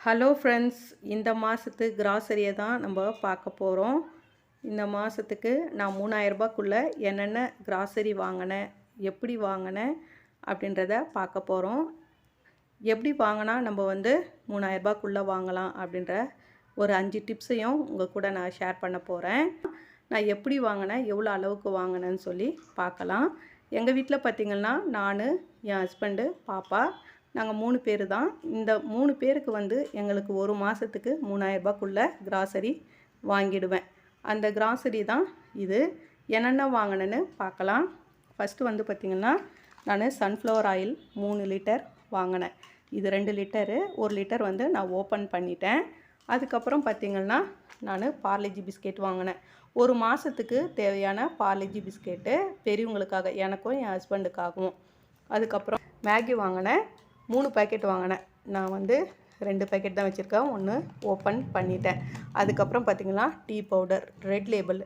Hello friends இந்த மாதத்து கிராசரியை தான் நம்ம பார்க்க போகிறோம் இந்த மாதத்துக்கு நான் மூணாயிரரூபாக்குள்ளே என்னென்ன கிராசரி வாங்கினேன் எப்படி வாங்கினேன் அப்படின்றத பார்க்க போகிறோம் எப்படி வாங்கினா நம்ம வந்து மூணாயிரரூபாக்குள்ளே வாங்கலாம் அப்படின்ற ஒரு அஞ்சு டிப்ஸையும் உங்கள் கூட நான் ஷேர் பண்ண போகிறேன் நான் எப்படி வாங்கினேன் எவ்வளோ அளவுக்கு வாங்கினேன்னு சொல்லி பார்க்கலாம். எங்கள் வீட்டில் பார்த்திங்கன்னா நான் என் ஹஸ்பண்டு பாப்பா நாங்கள் மூணு பேர் தான். இந்த மூணு பேருக்கு வந்து எங்களுக்கு ஒரு மாதத்துக்கு மூணாயிரரூபாக்குள்ளே கிராசரி வாங்கிடுவேன். அந்த கிராசரி தான் இது. என்னென்ன வாங்கினேன்னு பார்க்கலாம். ஃபஸ்ட்டு வந்து பார்த்திங்கன்னா நான் சன்ஃப்ளவர் ஆயில் மூணு லிட்டர் வாங்கினேன். இது ரெண்டு லிட்டரு ஒரு லிட்டர் வந்து நான் ஓப்பன் பண்ணிட்டேன். அதுக்கப்புறம் பார்த்திங்கன்னா நான் பார்லேஜி பிஸ்கெட் வாங்கினேன். ஒரு மாதத்துக்கு தேவையான பார்லேஜி பிஸ்கெட்டு பெரியவங்களுக்காக எனக்கும் என் ஹஸ்பண்டுக்காகவும் அதுக்கப்புறம் மேகி வாங்கினேன். மூணு பேக்கெட் வாங்கினேன். நான் வந்து ரெண்டு பேக்கெட் தான் வச்சுருக்கேன். ஒன்று ஓப்பன் பண்ணிட்டேன். அதுக்கப்புறம் பார்த்திங்கன்னா டீ பவுடர் ரெட் லேபிள்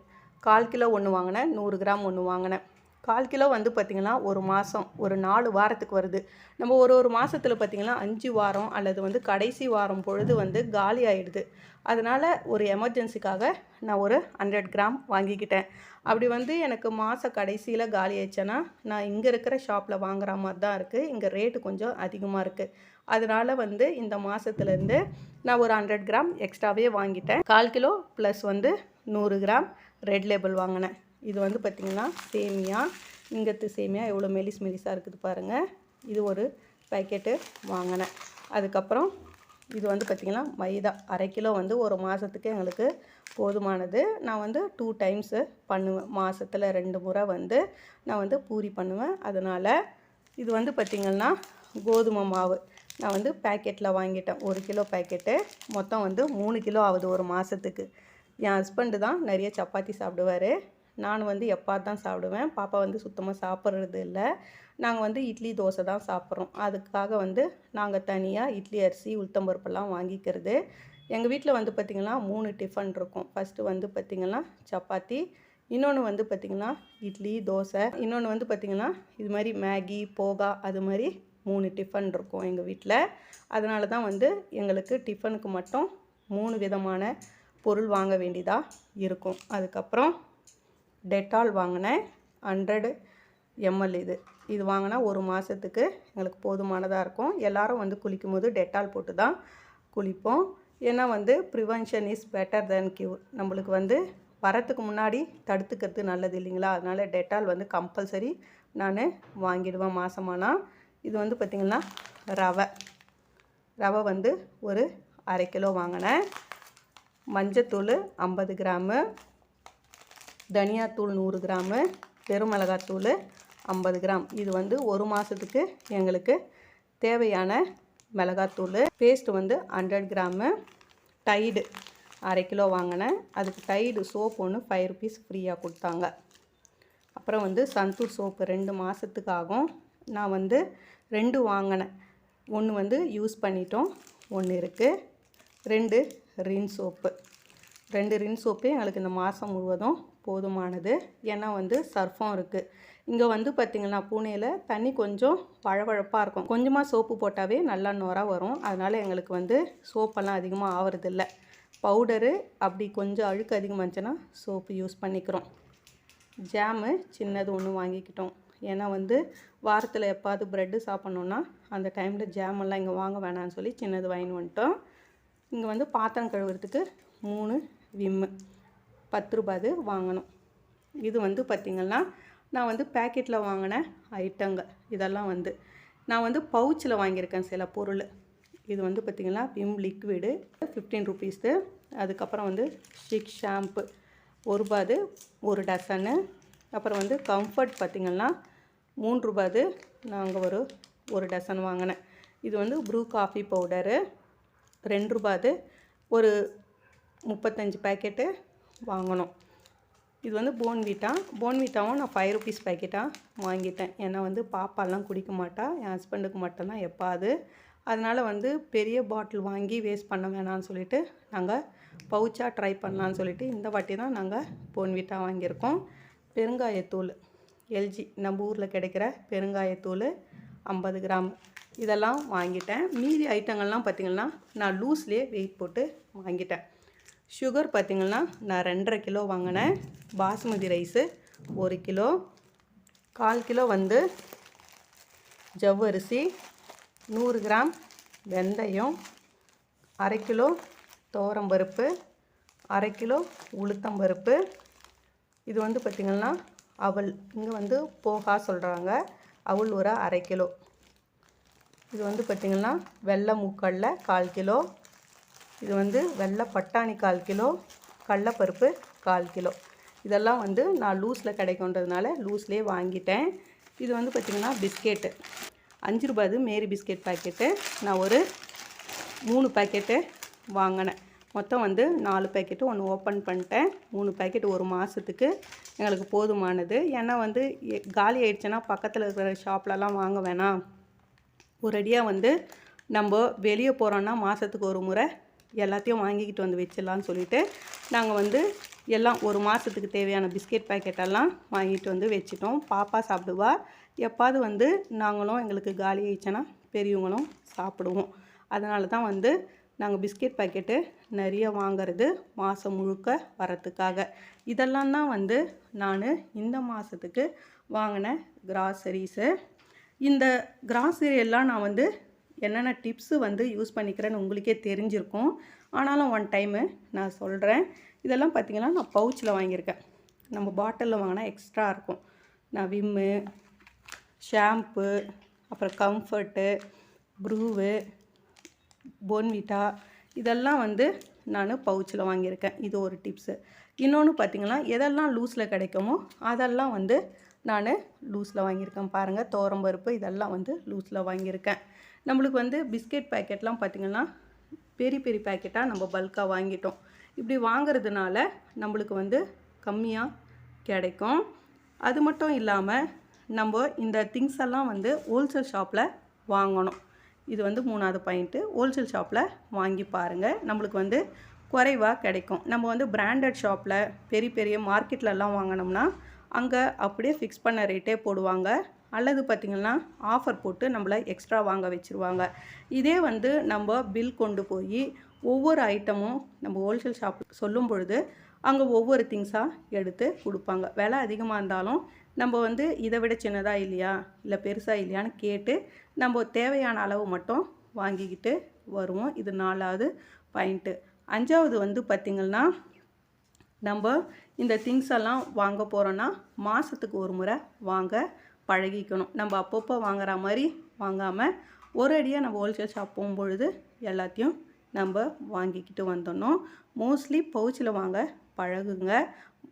கால் கிலோ ஒன்று வாங்கினேன். நூறு கிராம் ஒன்று வாங்கினேன். கால் கிலோ வந்து பார்த்திங்கன்னா ஒரு மாதம் ஒரு நாலு வாரத்துக்கு வருது. நம்ம ஒரு ஒரு மாதத்தில் பார்த்திங்கன்னா அஞ்சு வாரம் அல்லது வந்து கடைசி வாரம் பொழுது வந்து காலி ஆகிடுது அதனால் ஒரு எமர்ஜென்சிக்காக நான் ஒரு ஹண்ட்ரட் கிராம் வாங்கிக்கிட்டேன். அப்படி வந்து எனக்கு மாத கடைசியில் காலி ஆயிடுச்சேன்னா நான் இங்கே இருக்கிற ஷாப்பில் வாங்குற மாதிரி தான் இருக்குது இங்கே ரேட்டு கொஞ்சம் அதிகமாக இருக்குது அதனால் வந்து இந்த மாதத்துலேருந்து நான் ஒரு ஹண்ட்ரட் கிராம் எக்ஸ்ட்ராவே வாங்கிட்டேன். கால் கிலோ ப்ளஸ் வந்து நூறு கிராம் ரெட் லேபிள் வாங்கினேன். இது வந்து பார்த்திங்கன்னா சேமியா இங்கத்து சேமியா எவ்வளோ மெலிஸ் மெலிஸாக இருக்குது பாருங்கள் இது ஒரு பேக்கெட்டு வாங்கினேன். அதுக்கப்புறம் இது வந்து பார்த்திங்கன்னா மைதா. அரை கிலோ வந்து ஒரு மாதத்துக்கு எங்களுக்கு போதுமானது. நான் வந்து டூ டைம்ஸு பண்ணுவேன். மாதத்தில் ரெண்டு முறை வந்து நான் வந்து பூரி பண்ணுவேன். அதனால் இது வந்து பார்த்திங்கன்னா கோதுமை மாவு. நான் வந்து பேக்கெட்டில் வாங்கிட்டேன். ஒரு கிலோ பேக்கெட்டு மொத்தம் வந்து மூணு கிலோ ஆகுது ஒரு மாதத்துக்கு என் ஹஸ்பண்டு தான் நிறைய சப்பாத்தி சாப்பிடுவார். நான் வந்து எப்பா தான் சாப்பிடுவேன். பாப்பா வந்து சுத்தமாக சாப்பிட்றது இல்லை. நாங்கள் வந்து இட்லி தோசை தான் சாப்பிட்றோம். அதுக்காக வந்து நாங்கள் தனியாக இட்லி அரிசி உளுத்தம்பருப்பெல்லாம் வாங்கிக்கிறது. எங்கள் வீட்டில் வந்து பார்த்திங்கன்னா மூணு டிஃபன் இருக்கும். ஃபஸ்ட்டு வந்து பார்த்திங்கன்னா சப்பாத்தி இன்னொன்று வந்து பார்த்திங்கன்னா இட்லி தோசை இன்னொன்று வந்து பார்த்திங்கன்னா இது மாதிரி மேகி போகா அது மாதிரி மூணு டிஃபன் இருக்கும் எங்கள் வீட்டில் அதனால தான் வந்து எங்களுக்கு டிஃபனுக்கு மட்டும் மூணு விதமான பொருள் வாங்க வேண்டியதாக இருக்கும். அதுக்கப்புறம் டெட்டால் வாங்கினேன். ஹண்ட்ரடு எம்எல் இது. இது வாங்கினா ஒரு மாதத்துக்கு எங்களுக்கு போதுமானதாக இருக்கும். எல்லோரும் வந்து குளிக்கும் போது டெட்டால் போட்டு தான் குளிப்போம். ஏன்னா வந்து prevention is better then cure. நம்மளுக்கு வந்து வரத்துக்கு முன்னாடி தடுத்துக்கிறது நல்லது இல்லைங்களா? அதனால் டெட்டால் வந்து கம்பல்சரி நான் வாங்கிடுவேன் மாதமானா இது வந்து பார்த்திங்கன்னா ரவை. ரவை வந்து ஒரு அரை கிலோ வாங்கினேன். மஞ்சத்தூள் ஐம்பது கிராமு. தனியாத்தூள் நூறு கிராமு பெருமிளகாத்தூள் ஐம்பது கிராம். இது வந்து ஒரு மாதத்துக்கு எங்களுக்கு தேவையான மிளகாத்தூள். பேஸ்ட் வந்து ஹண்ட்ரட் கிராமு. டைடு அரை கிலோ வாங்கினேன். அதுக்கு டைடு சோப் ஒன்று ஃபைவ் ருபீஸ் ஃப்ரீயாக கொடுத்தாங்க. அப்புறம் வந்து சந்தூர் சோப்பு ரெண்டு மாதத்துக்கு ஆகும். நான் வந்து ரெண்டு வாங்கினேன். ஒன்று வந்து யூஸ் பண்ணிட்டோம். ஒன்று இருக்குது ரெண்டு ரின் சோப்பு ரெண்டு ரின் சோப்பே எங்களுக்கு இந்த மாதம் முழுவதும் போதுமானது. ஏன்னா வந்து சர்ஃபம் இருக்குது இங்கே வந்து பார்த்திங்கன்னா பூனேயில் தண்ணி கொஞ்சம் வழவழப்பாக இருக்கும். கொஞ்சமாக சோப்பு போட்டாவே நல்லா நுரம் வரும். அதனால் எங்களுக்கு வந்து சோப்பெல்லாம் அதிகமாக ஆகிறதில்ல பவுடரு அப்படி கொஞ்சம் அழுக்கு அதிகமாக இருந்துச்சுன்னா சோப்பு யூஸ் பண்ணிக்கிறோம். ஜாமு சின்னது ஒன்று வாங்கிக்கிட்டோம். ஏன்னா வந்து வாரத்தில் எப்பாவது ப்ரெட்டு சாப்பிட்ணுன்னா அந்த டைமில் ஜாமெல்லாம் இங்கே வாங்க வேணாம்னு சொல்லி சின்னது வாங்கின்னு வந்துட்டோம். இங்கே வந்து பாத்திரம் கழுவுறதுக்கு மூணு விம்மு பத்து ரூபாது வாங்கணும். இது வந்து பார்த்திங்கன்னா நான் வந்து பேக்கெட்டில் வாங்கின ஐட்டங்க இதெல்லாம் வந்து நான் வந்து பவுச்சில் வாங்கியிருக்கேன் சில பொருள். இது வந்து பார்த்திங்கன்னா விம் லிக்விடு ஃபிஃப்டீன் ருபீஸு அதுக்கப்புறம் வந்து ஷிக் ஷாம்பு ஒரு ரூபாது ஒரு டசனு அப்புறம் வந்து கம்ஃபர்ட் பார்த்திங்கன்னா மூணு ரூபாது நாங்கள் ஒரு ஒரு டசன் வாங்கினேன். இது வந்து ப்ரூ காஃபி பவுடரு ரெண்டு ரூபாது ஒரு முப்பத்தஞ்சு பேக்கெட்டு வாங்கினோம் இது வந்து போன்விட்டா போன்விட்டாவும் நான் ஃபைவ் ருபீஸ் பேக்கெட்டாக வாங்கிட்டேன். ஏன்னா வந்து பாப்பாலாம் குடிக்க மாட்டா என் ஹஸ்பண்டுக்கு மட்டும்தான் எப்பாது அதனால் வந்து பெரிய பாட்டில் வாங்கி வேஸ்ட் பண்ண வேணாம்னு சொல்லிட்டு நாங்கள் பவுச்சாக ட்ரை பண்ணலான்னு சொல்லிட்டு இந்த வாட்டி தான் நாங்கள் போன்விட்டா வாங்கியிருக்கோம். பெருங்காயத்தூள் எல்ஜி நம்ம ஊரில் கிடைக்கிற பெருங்காயத்தூள் ஐம்பது கிராம். இதெல்லாம் வாங்கிட்டேன். மீதி ஐட்டங்கள்லாம் பார்த்திங்கன்னா நான் லூஸ்லேயே வெயிட் போட்டு வாங்கிட்டேன். சுகர் பார்த்திங்கன்னா நான் ரெண்டரை கிலோ வாங்கினேன். பாஸ்மதி ரைஸு ஒரு கிலோ. கால் கிலோ வந்து ஜவ்வரிசி நூறு கிராம் வெந்தயம் அரை கிலோ துவரம்பருப்பு அரை கிலோ உளுத்தம்பருப்பு இது வந்து பார்த்திங்கன்னா அவல் இங்கே வந்து போகா சொல்கிறாங்க அவல் ஒரு அரை கிலோ. இது வந்து பார்த்திங்கன்னா வெள்ளை மூக்கடல கால் கிலோ. இது வந்து வெள்ளை பட்டாணி கால் கிலோ கடலப்பருப்பு கால் கிலோ. இதெல்லாம் வந்து நான் லூஸில் கிடைக்குன்றதுனால லூஸ்லேயே வாங்கிட்டேன். இது வந்து பார்த்திங்கன்னா பிஸ்கெட்டு. அஞ்சு ரூபாது மேரி பிஸ்கெட் பாக்கெட்டு. நான் ஒரு மூணு பாக்கெட்டு வாங்கினேன். மொத்தம் வந்து நாலு பேக்கெட்டு ஒன்று ஓப்பன் பண்ணிட்டேன். மூணு பேக்கெட் ஒரு மாதத்துக்கு எங்களுக்கு போதுமானது. ஏன்னா வந்து காலி ஆயிடுச்சுன்னா பக்கத்தில் இருக்கிற ஷாப்லலாம் வாங்க வேணாம். ஒரடியாக வந்து நம்ம வெளியே போகிறோன்னா மாதத்துக்கு ஒரு முறை எல்லாத்தையும் வாங்கிக்கிட்டு வந்து வச்சிடலான்னு சொல்லிட்டு நாங்கள் வந்து எல்லாம் ஒரு மாதத்துக்கு தேவையான பிஸ்கெட் பாக்கெட்டெல்லாம் வாங்கிட்டு வந்து வச்சிட்டோம். பாப்பா சாப்பிடுவா. எப்பாவது வந்து நாங்களும் எங்களுக்கு காலி ஆயிடுச்சுன்னா பெரியவங்களும் சாப்பிடுவோம். அதனால தான் வந்து நாங்கள் பிஸ்கெட் பாக்கெட்டு நிறைய வாங்குறது மாதம் முழுக்க வரத்துக்காக இதெல்லாம் தான் வந்து நான் இந்த மாதத்துக்கு வாங்கின கிராசரிஸு இந்த கிராசரி எல்லாம் நான் வந்து என்னென்ன டிப்ஸு வந்து யூஸ் பண்ணிக்கிறேன்னு உங்களுக்கே தெரிஞ்சிருக்கும். ஆனாலும் ஒன் டைமு நான் சொல்கிறேன் இதெல்லாம் பார்த்தீங்கன்னா நான் பவுச்சில் வாங்கியிருக்கேன். நம்ம பாட்டிலில் வாங்கினா எக்ஸ்ட்ரா இருக்கும். நான் விம்மு ஷாம்பு அப்புறம் கம்ஃபர்ட்டு ப்ரூவு போன்விட்டா இதெல்லாம் வந்து நான் பவுச்சில் வாங்கியிருக்கேன். இது ஒரு டிப்ஸு இன்னொன்று பார்த்தீங்கன்னா எதெல்லாம் லூஸில் கிடைக்குமோ அதெல்லாம் வந்து நான் லூஸில் வாங்கியிருக்கேன். பாருங்கள் தோரம்பருப்பு இதெல்லாம் வந்து லூஸில் வாங்கியிருக்கேன். நம்மளுக்கு வந்து பிஸ்கெட் பேக்கெட்லாம் பார்த்திங்கன்னா பெரிய பெரிய பேக்கெட்டாக நம்ம பல்காக வாங்கிட்டோம். இப்படி வாங்குறதுனால நம்மளுக்கு வந்து கம்மியாக கிடைக்கும். அது மட்டும் இல்லாமல் நம்ம இந்த திங்ஸ் எல்லாம் வந்து ஹோல்சேல் ஷாப்பில் வாங்கணும். இது வந்து மூணாவது பாயிண்ட்டு ஹோல்சேல் ஷாப்பில் வாங்கி பாருங்கள் நம்மளுக்கு வந்து குறைவாக கிடைக்கும். நம்ம வந்து பிராண்டட் ஷாப்பில் பெரிய பெரிய மார்க்கெட்லலாம் வாங்கினோம்னா அங்கே அப்படியே ஃபிக்ஸ் பண்ண ரேட்டே போடுவாங்க. அல்லது பார்த்திங்கன்னா ஆஃபர் போட்டு நம்மளை எக்ஸ்ட்ரா வாங்க வச்சுருவாங்க. இதே வந்து நம்ம பில் கொண்டு போய் ஒவ்வொரு ஐட்டமும் நம்ம ஹோல்சேல் ஷாப் சொல்லும் பொழுது அங்கே ஒவ்வொரு திங்ஸாக எடுத்து கொடுப்பாங்க. விலை அதிகமாக இருந்தாலும் நம்ம வந்து இதை விட சின்னதாக இல்லையா? இல்லை பெருசாக இல்லையான்னு கேட்டு நம்ம தேவையான அளவு மட்டும் வாங்கிக்கிட்டு வருவோம். இது நாலாவது பாயிண்ட்டு அஞ்சாவது வந்து பார்த்திங்கன்னா நம்ம இந்த திங்ஸ் எல்லாம் வாங்க போகிறோன்னா மாதத்துக்கு ஒரு முறை வாங்க பழகிக்கணும். நம்ம அப்பப்போ வாங்குற மாதிரி வாங்காமல் ஒரு அடியாக நம்ம ஹோல்சேல் ஷாப் போகும்பொழுது எல்லாத்தையும் நம்ம வாங்கிக்கிட்டு வந்தோன்னோம் மோஸ்ட்லி பவுச்சில் வாங்க பழகுங்க.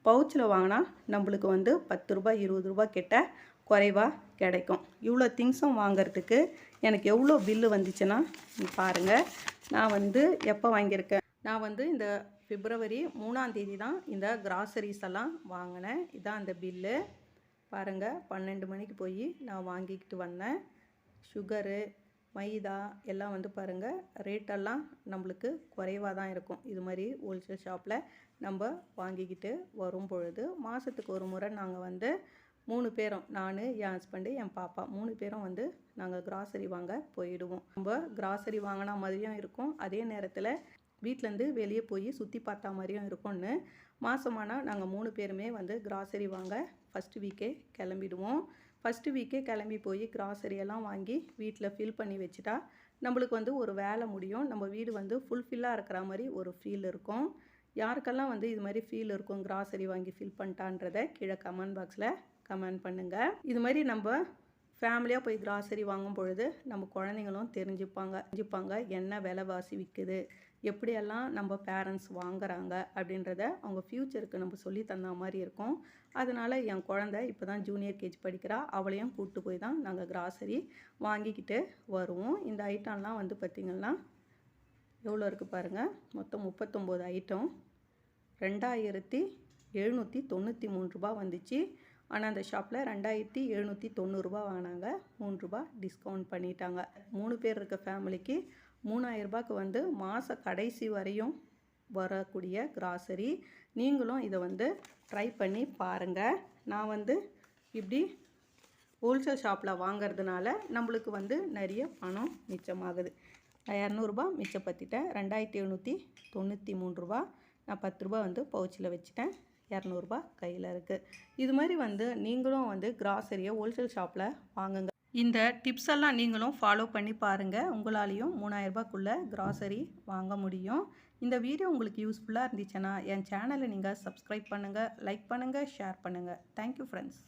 பவுச்சில் வாங்கினா நம்மளுக்கு வந்து பத்து ரூபாய் இருபது ரூபாய் கிட்ட குறைவாக கிடைக்கும். இவ்வளோ திங்ஸும் வாங்குறதுக்கு எனக்கு எவ்வளோ பில்லு வந்துச்சுன்னா பாருங்கள் நான் வந்து எப்போ வாங்கியிருக்கேன்? நான் வந்து இந்த பிப்ரவரி மூணாம் தேதி தான் இந்த கிராசரிஸ் எல்லாம் வாங்கினேன். இதான் அந்த பில்லு பாருங்கள் பன்னெண்டு மணிக்கு போய் நான் வாங்கிக்கிட்டு வந்தேன். சுகரு மைதா எல்லாம் வந்து பாருங்கள் ரேட்டெல்லாம் நம்மளுக்கு குறைவாக தான் இருக்கும். இது மாதிரி ஹோல்சேல் ஷாப்பில் நம்ம வாங்கிக்கிட்டு வரும் பொழுது மாதத்துக்கு ஒரு முறை நாங்கள் வந்து மூணு பேரும் நான் என் ஹஸ்பண்டு என் பாப்பா மூணு பேரும் வந்து நாங்கள் கிராசரி வாங்க போயிடுவோம். நம்ம கிராசரி வாங்கினா மாதிரியும் இருக்கும். அதே நேரத்தில் வீட்டிலேருந்து வெளியே போய் சுற்றி பார்த்தா மாதிரியும் இருக்கும்னு. மாதமானால் நாங்கள் மூணு பேருமே வந்து கிராசரி வாங்க ஃபஸ்ட்டு வீக்கே கிளம்பிடுவோம். ஃபஸ்ட்டு வீக்கே கிளம்பி போய் கிராசரி எல்லாம் வாங்கி வீட்டில் ஃபில் பண்ணி வச்சுட்டா நம்மளுக்கு வந்து ஒரு வேலை முடியும். நம்ம வீடு வந்து ஃபுல்ஃபில்லாக இருக்கிற மாதிரி ஒரு ஃபீல் இருக்கும். யாருக்கெல்லாம் வந்து இது மாதிரி ஃபீல் இருக்கும் கிராசரி வாங்கி ஃபில் பண்ணிட்டான்றதை கீழே கமெண்ட் பாக்ஸில் கமெண்ட் பண்ணுங்கள் இது மாதிரி நம்ம ஃபேமிலியாக போய் கிராசரி வாங்கும் பொழுது நம்ம குழந்தைங்களும் தெரிஞ்சுப்பாங்க. தெரிஞ்சுப்பாங்க என்ன விலைவாசி விற்குது எப்படியெல்லாம் நம்ம பேரண்ட்ஸ் வாங்குறாங்க அப்படின்றத அவங்க ஃப்யூச்சருக்கு நம்ம சொல்லி தந்த மாதிரி இருக்கும். அதனால் என் குழந்தை இப்போ தான் ஜூனியர் கேஜி படிக்கிறா. அவளையும் கூப்பிட்டு போய் தான் நாங்கள் கிராசரி வாங்கிக்கிட்டு வருவோம். இந்த ஐட்டம்லாம் வந்து பார்த்திங்கன்னா எவ்வளோ இருக்குது பாருங்கள் மொத்தம் முப்பத்தொம்போது ஐட்டம் ரெண்டாயிரத்தி எழுநூற்றி தொண்ணூற்றி மூணு ரூபா வந்துச்சு. ஆனால் அந்த ஷாப்பில் ரெண்டாயிரத்தி எழுநூற்றி தொண்ணூறுரூபா வாங்கினாங்க. மூணு ரூபா டிஸ்கவுண்ட் பண்ணிட்டாங்க. மூணு பேர் இருக்க ஃபேமிலிக்கு மூணாயிரம் வந்து மாத கடைசி வரையும் வரக்கூடிய கிராசரி நீங்களும் இதை வந்து ட்ரை பண்ணி பாருங்கள் நான் வந்து இப்படி ஹோல்சேல் ஷாப்பில் வாங்குறதுனால நம்மளுக்கு வந்து நிறைய பணம் மிச்சமாகுது. நான் இரநூறுபா மிச்சப்படுத்திட்டேன். ரெண்டாயிரத்தி எழுநூற்றி தொண்ணூற்றி மூணு ரூபா. நான் பத்து ரூபா வந்து பவுச்சில் வச்சுட்டேன். இரநூறுபா கையில் இருக்குது இது மாதிரி வந்து நீங்களும் வந்து கிராசரியை ஹோல்சேல் ஷாப்பில் வாங்குங்க. இந்த டிப்ஸ் எல்லாம் நீங்களும் ஃபாலோ பண்ணி பாருங்கள் உங்களாலேயும் மூணாயிரரூபாக்குள்ளே கிராசரி வாங்க முடியும். இந்த வீடியோ உங்களுக்கு யூஸ்ஃபுல்லாக இருந்துச்சுன்னா என் சேனலை நீங்கள் சப்ஸ்கிரைப் பண்ணுங்கள் லைக் பண்ணுங்கள் ஷேர் பண்ணுங்கள் தேங்க்யூ ஃப்ரெண்ட்ஸ்